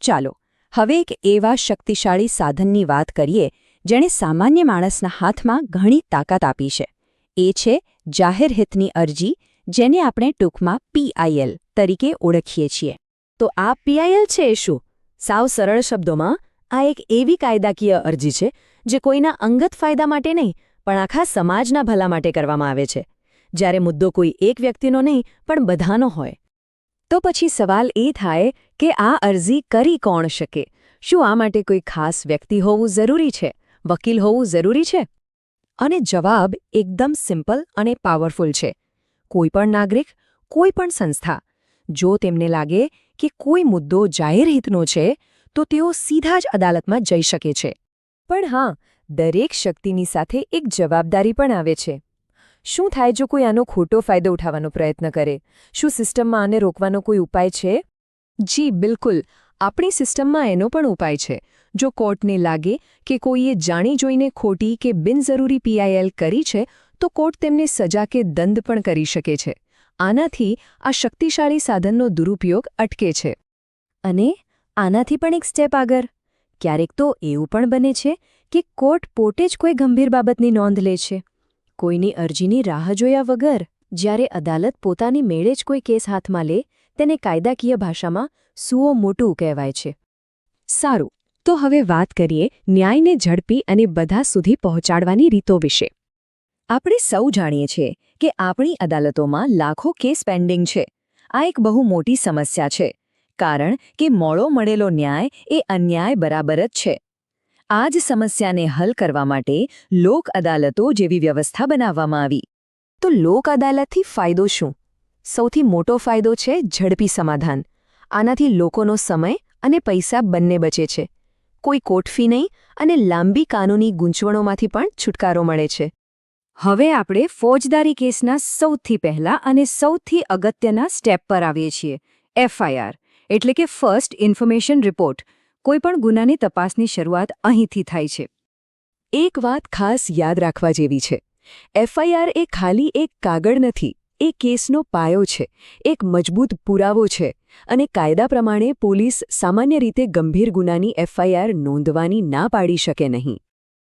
ચાલો, હવે એક એવા શક્તિશાળી સાધનની વાત કરીએ, જેણે સામાન્ય માણસના હાથમાં ઘણી તાકાત આપી છે. એ છે જાહેર હિતની અરજી, જેને આપણે ટૂંકમાં પીઆઈએલ તરીકે ઓળખીએ છીએ. તો આ પીઆઈએલ છે શું? સાવ સરળ શબ્દોમાં, આ એક એવી કાયદાકીય અરજી છે, જે કોઈના અંગત ફાયદા માટે નહીં, પણ આખા સમાજના ભલા માટે કરવામાં આવે છે. જ્યારે મુદ્દો કોઈ એક વ્યક્તિનો નહીં, પણ બધાનો હોય. તો પછી સવાલ એ થાય કે આ અરજી કરી કોણ શકે? શું આ માટે કોઈ ખાસ વ્યક્તિ હોવું જરૂરી છે? વકીલ હોવું જરૂરી છે? અને જવાબ એકદમ સિમ્પલ અને પાવરફુલ છે. કોઈપણ નાગરિક કોઈપણ સંસ્થા, જો તેમને લાગે કે કોઈ મુદ્દો જાહેર હિતનો છે, તો તેઓ સીધા જ અદાલતમાં જઈ શકે છે. પણ હા, દરેક શક્તિની સાથે એક જવાબદારી પણ આવે છે. શું થાય જો કોઈ આનો ખોટો ફાયદો ઉઠાવવાનો પ્રયત્ન કરે? શું સિસ્ટમમાં આને રોકવાનો કોઈ ઉપાય છે? જી, બિલકુલ. આપણી સિસ્ટમમાં એનો પણ ઉપાય છે. જો કોર્ટને લાગે કે કોઈએ જાણી જોઈને ખોટી કે બિનજરૂરી પીઆઈએલ કરી છે, તો કોર્ટ તેમને સજા કે દંડ પણ કરી શકે છે. આનાથી આ શક્તિશાળી સાધનનો દુરુપયોગ અટકે છે. અને આનાથી પણ એક સ્ટેપ આગળ. ક્યારેક તો એવું પણ બને છે કે કોર્ટ પોતે જ કોઈ ગંભીર બાબતની નોંધ લે છે. કોઈની અરજીની રાહ જોયા વગર, જ્યારે અદાલત પોતાની મેળે જ કોઈ કેસ હાથમાં લે, તેને કાયદાકીય ભાષામાં સુઓ મોટું કહેવાય છે. સારું, તો હવે વાત કરીએ ન્યાયને ઝડપી અને બધા સુધી પહોંચાડવાની રીતો વિશે. આપણે સૌ જાણીએ છીએ કે આપણી અદાલતોમાં લાખો કેસ પેન્ડિંગ છે. આ એક બહુ મોટી સમસ્યા છે, કારણ કે મોડો મળેલો ન્યાય એ અન્યાય બરાબર જ છે. આ જ સમસ્યાને હલ કરવા માટે લોક અદાલતો જેવી વ્યવસ્થા બનાવવામાં આવી. તો લોક અદાલતથી ફાયદો શું? સૌથી મોટો ફાયદો છે ઝડપી સમાધાન. આનાથી લોકોનો સમય અને પૈસા બંને બચે છે. કોઈ કોટફી નહીં અને લાંબી કાનૂની ગૂંચવણોમાંથી પણ છુટકારો મળે છે. હવે આપણે ફોજદારી કેસના સૌથી પહેલા અને સૌથી અગત્યના સ્ટેપ પર આવીએ છીએ. એફઆઈઆર એટલે કે ફર્સ્ટ ઇન્ફોર્મેશન રિપોર્ટ કોઈપણ ગુનાની તપાસની શરૂઆત અહીંથી થાય છે. એક વાત ખાસ યાદ રાખવા જેવી છે. એફઆઈઆર એ ખાલી એક કાગળ નથી, એ કેસનો પાયો છે, એક મજબૂત પુરાવો છે અને કાયદા પ્રમાણે પોલીસ સામાન્ય રીતે ગંભીર ગુનાની એફઆઈઆર નોંધવાની ના પાડી શકે નહીં.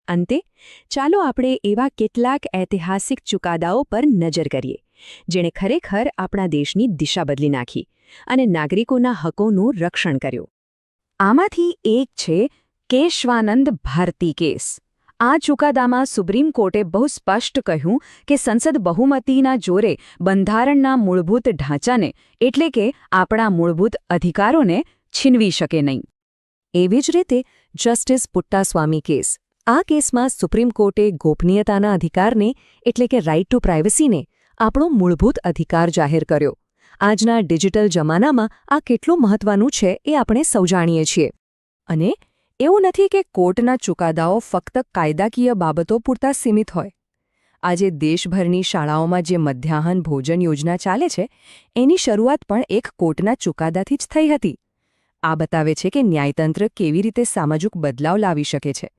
અંતે, ચાલો આપણે એવા કેટલાક ઐતિહાસિક ચુકાદાઓ પર નજર કરીએ, જેણે ખરેખર આપણા દેશની દિશા બદલી નાખી અને નાગરિકોના હકોનું રક્ષણ કર્યું. આમાંથી એક છે કેશવાનંદ ભારતી કેસ. આ ચુકાદામાં સુપ્રીમ કોર્ટે બહુ સ્પષ્ટ કહ્યું કે સંસદ બહુમતીના જોરે બંધારણના મૂળભૂત ઢાંચાને, એટલે કે આપણા મૂળભૂત અધિકારોને, છીનવી શકે નહીં. એવી જ રીતે જસ્ટિસ પુટ્ટાસ્વામી કેસ. આ કેસમાં સુપ્રીમ કોર્ટે ગોપનીયતાના અધિકારને, એટલે કે રાઇટ ટુ પ્રાઇવસીને આપણો મૂળભૂત અધિકાર જાહેર કર્યો. આજના ડિજિટલ જમાનામાં આ કેટલું મહત્વનું છે એ આપણે સૌ જાણીએ છીએ. અને એવું નથી કે કોર્ટના ચુકાદાઓ ફક્ત કાયદાકીય બાબતો પૂરતા સીમિત હોય. આજે દેશભરની શાળાઓમાં જે મધ્યાહન ભોજન યોજના ચાલે છે, એની શરૂઆત પણ એક કોર્ટના ચુકાદાથી જ થઈ હતી. આ બતાવે છે કે ન્યાયતંત્ર કેવી રીતે સામાજિક બદલાવ લાવી શકે છે.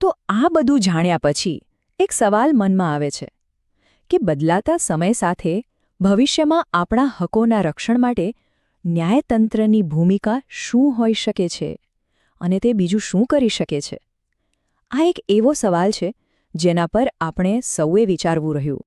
તો આ બધું જાણ્યા પછી એક સવાલ મનમાં આવે છે કે બદલાતા સમય સાથે ભવિષ્યમાં આપણા હકોના રક્ષણ માટે ન્યાયતંત્રની ભૂમિકા શું હોઈ શકે છે અને તે બીજું શું કરી શકે છે? આ એક એવો સવાલ છે જેના પર આપણે સૌએ વિચારવું રહ્યું.